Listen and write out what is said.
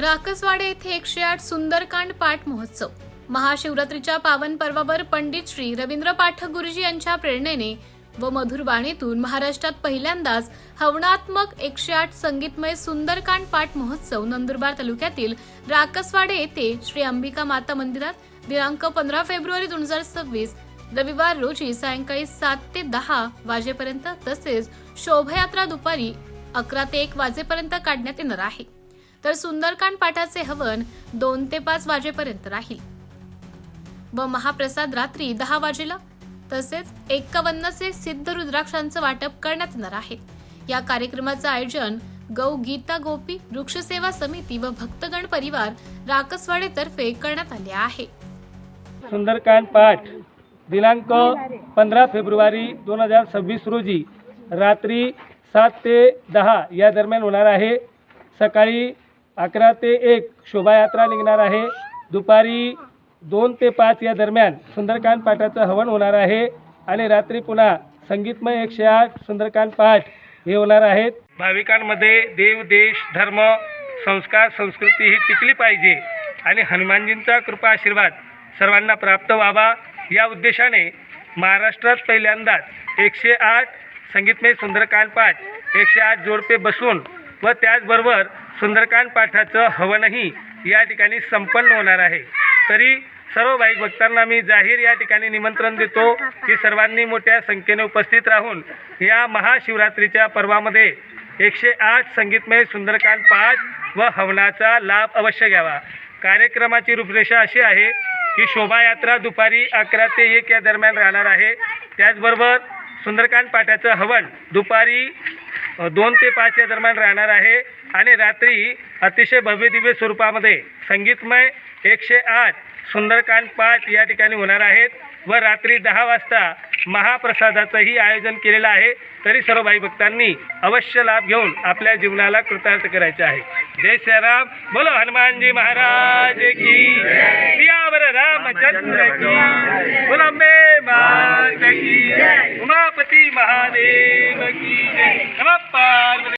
राकसवाडे येथे एकशे आठ सुंदरकांड पाठ महोत्सव. महाशिवरात्रीच्या पावन पर्वावर पंडित श्री रवींद्र पाठक गुरुजी यांच्या प्रेरणेने व मधुर बाणीतून महाराष्ट्रात पहिल्यांदाच हवनात्मक एकशे आठ संगीतमय सुंदरकांड पाठ महोत्सव नंदुरबार तालुक्यातील राकसवाडे येथे श्री अंबिका माता मंदिरात दिनांक पंधरा फेब्रुवारी दोन हजार सव्वीस रविवार रोजी सायंकाळी सात ते दहा वाजेपर्यंत तसेच शोभायात्रा दुपारी अकरा ते एक वाजेपर्यंत काढण्यात येणार आहे. तर सुंदरकांड पाठाचे हवन दोन ते पाच वाजेपर्यंत राहील. व महाप्रसाद रात्री दहा वाजेला तसेच एक्कावन्नचे सिद्ध रुद्राक्षांचं वाटप करण्यात येणार आहे. या कार्यक्रमाचं आयोजन गौ गीता गोपी वृक्षसेवा समिती व भक्तगण परिवार राकसवाडेतर्फे करण्यात आले आहे. सुंदरकांड पाठ दिनांक पंधरा फेब्रुवारी दोन हजार सव्वीस रोजी रात्री सात ते दहा या दरम्यान होणार आहे. सकाळी अकरा ते एक शोभायात्रा निघणार आहे. दुपारी दोन ते पाच या दरम्यान सुंदरकांड पाठाचं हवन होणार आहे आणि रात्री पुन्हा संगीतमय एकशे आठ सुंदरकांड पाठ हे होणार आहेत. भाविकांमध्ये देव देश धर्म संस्कार संस्कृती ही टिकली पाहिजे आणि हनुमानजींचा कृपा आशीर्वाद सर्वांना प्राप्त व्हावा या उद्देशाने महाराष्ट्रात पहिल्यांदाच एकशे आठ संगीतमय सुंदरकांड पाठ एकशे आठ जोडपे बसून व त्याचबरोबर सुंदरकांड पाठाचं हवनही या ठिकाणी संपन्न होणार आहे. तरी सर्व भाविक भक्तांना मी जाहीर या ठिकाणी निमंत्रण देतो की सर्वांनी मोठ्या संख्येने उपस्थित राहून या महाशिवरात्रीच्या पर्वामध्ये एकशे आठ संगीतमय सुंदरकांड पाठ व हवनाचा लाभ अवश्य घ्यावा. कार्यक्रमाची रूपरेषा अशी आहे की शोभायात्रा दुपारी अकरा ते एक या दरम्यान राहणार आहे. त्याचबरोबर सुंदरकांड पाठाचं हवन दुपारी दोन ते पाचच्या दरम्यान राहणार आहे. आणि रात्री अतिशय भव्य दिव्य स्वरूपामध्ये संगीतमय एकशे आठ सुंदरकांड पाठ या ठिकाणी होणार आहेत व रात्री दहा वाजता महाप्रसादाचंही आयोजन केलेलं आहे. तरी सर्व भाई भक्तांनी अवश्य लाभ घेऊन आपल्या जीवनाला कृतार्थ करायचे आहे. जय श्रीराम बोलो हनुमानजी महाराज की. सियावर रामचंद्र की. बोलो मे की. उमापती महादेव की. passar.